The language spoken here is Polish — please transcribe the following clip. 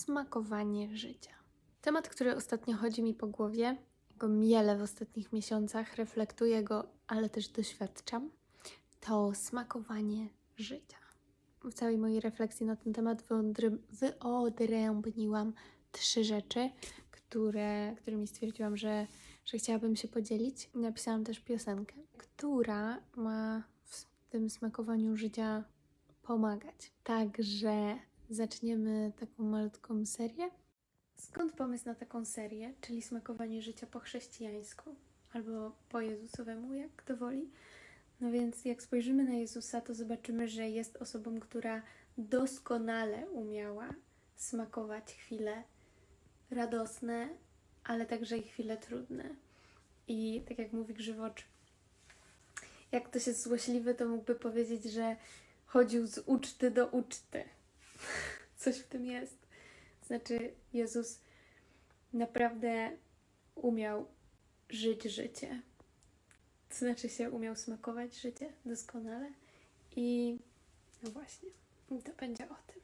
smakowanie życia. Temat, który ostatnio chodzi mi po głowie, go miele w ostatnich miesiącach, reflektuję go, ale też doświadczam, to smakowanie życia. W całej mojej refleksji na ten temat wyodrębniłam trzy rzeczy, które, którymi stwierdziłam, że, że chciałabym się podzielić. Napisałam też piosenkę, która ma w tym smakowaniu życia pomagać. Także zaczniemy taką malutką serię. Skąd pomysł na taką serię, czyli smakowanie życia po chrześcijańsku albo po Jezusowemu, jak kto woli? No więc jak spojrzymy na Jezusa, to zobaczymy, że jest osobą, która doskonale umiała smakować chwile radosne, ale także i chwile trudne. I tak jak mówi Grzywocz, jak ktoś jest złośliwy, to mógłby powiedzieć, że chodził z uczty do uczty. Coś w tym jest. Znaczy, Jezus naprawdę umiał żyć życie. Znaczy się umiał smakować życie doskonale. I no właśnie, to będzie o tym.